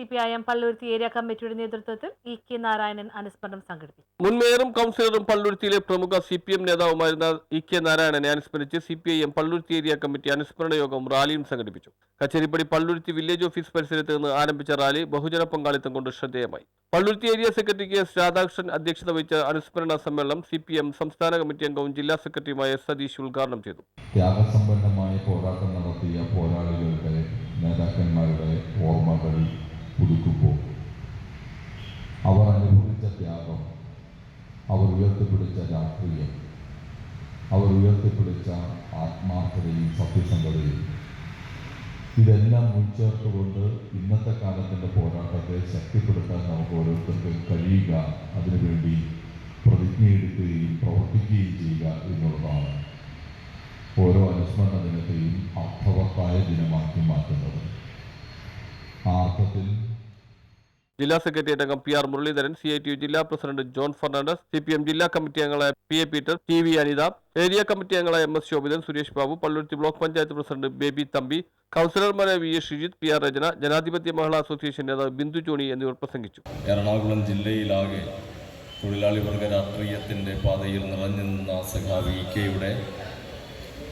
C P I M Palluruthy area കമ്മിറ്റിയുടെ നേതൃത്വത്തിൽ E K Narayanan അനുസ്മരണം സംഘടിപ്പിച്ചു. മുൻ മേയറും കൗൺസിലറും പള്ളുരുത്തിയിലെ പ്രമുഖ സി പി എം നേതാവുമായിരുന്ന ഇ കെ നാരായണനെ അനുസ്മരിച്ച് C P I M Palluruthy area committee അനുസ്മരണ യോഗം റാലിയും സംഘടിപ്പിച്ചു. കച്ചേരിപ്പടി പള്ളുരുത്തി വില്ലേജ് ഓഫീസ് പരിസരത്ത് നിന്ന് ആരംഭിച്ച റാലി ബഹുജന പങ്കാളിത്തം കൊണ്ട് ശ്രദ്ധേയമായി. Palluruthy area secretary K S Radhakrishnan അധ്യക്ഷത വഹിച്ച അനുസ്മരണ സമ്മേളനം സി പി എം സംസ്ഥാന കമ്മിറ്റി അംഗവും ജില്ലാ സെക്രട്ടറിയുമായ സതീഷ് ഉദ്ഘാടനം ചെയ്തു. ത്യാഗസമ്പന്നമായ പോരാട്ടം നടത്തിയ പുതുക്കുമ്പോൾ അവർ അനുഭവിച്ച ത്യാഗം അവർ ഉയർത്തിപ്പിടിച്ച രാഷ്ട്രീയം അവർ ഉയർത്തിപ്പിടിച്ച ആത്മാർത്ഥതയും സത്യസന്ധതയും. ഇതെല്ലാം മുൻചേർത്തുകൊണ്ട് ഇന്നത്തെ കാലത്തിന്റെ പോരാട്ടത്തെ ശക്തിപ്പെടുത്താൻ നമുക്ക് ഓരോരുത്തർക്കും കഴിയുക അതിനുവേണ്ടി പ്രതിജ്ഞയെടുക്കുകയും പ്രവർത്തിക്കുകയും ചെയ്യുക എന്നുള്ളതാണ്. ഓരോ അനുസ്മരണ ദിനത്തെയും അർത്ഥവത്തായ ദിനമാക്കി മാറ്റുന്നത് ആ അർത്ഥത്തിൽ ജില്ലാ സെക്രട്ടേറിയറ്റ് അംഗം P R Muraleedharan C I T U ജില്ലാ president John Fernandez C P M ജില്ലാ കമ്മിറ്റി അംഗങ്ങളായ P A Peter T V Anitha area committee അംഗങ്ങളായ M S Shobhithan Suresh Babu Palluruthy block panchayat president Baby Thampi കൗൺസിലർമാരായ V S Shijith P R Rachana Janadhipathya Mahila association നേതാവ് ബിന്ദു ചോണി എന്നിവർ പ്രസംഗിച്ചു. എറണാകുളം ജില്ലയിലാകെ തൊഴിലാളി വർഗ രാഷ്ട്രീയത്തിന്റെ പാതയിൽ നിറഞ്ഞു നിന്ന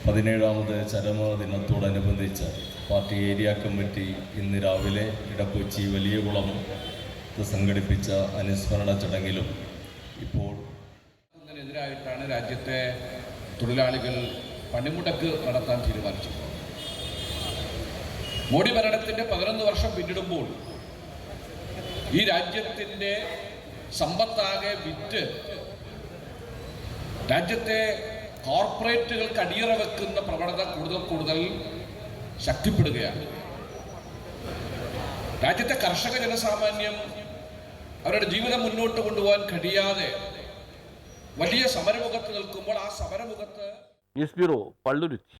പതിനേഴാമത് ചരമദിനത്തോടനുബന്ധിച്ച് പാർട്ടി ഏരിയ കമ്മിറ്റി ഇന്ന് രാവിലെ ഇടക്കൊച്ചി വലിയകുളം സംഘടിപ്പിച്ച അനുസ്മരണ ചടങ്ങിലും ഇപ്പോൾ എതിരായിട്ടാണ് രാജ്യത്തെ തൊഴിലാളികൾ പണിമുടക്ക് നടത്താൻ തീരുമാനിച്ചത് മോഡി ഭരണത്തിന്റെ പതിനൊന്ന് വർഷം പിന്നിടുമ്പോൾ ഈ രാജ്യത്തിന്റെ സമ്പത്താകെ വിറ്റ് രാജ്യത്തെ കോർപ്പറേറ്റുകൾക്ക് അടിയറ വെക്കുന്ന പ്രവണത കൂടുതൽ കൂടുതൽ ശക്തിപ്പെടുകയാണ്. രാജ്യത്തെ കർഷക ജനസാമാന്യം അവരുടെ ജീവിതം മുന്നോട്ട് കൊണ്ടുപോകാൻ കഴിയാതെ വലിയ സമരമുഖത്ത് നിൽക്കുമ്പോൾ ആ സമരമുഖത്ത് ന്യൂസ് ബ്യൂറോ പള്ളുരുത്തി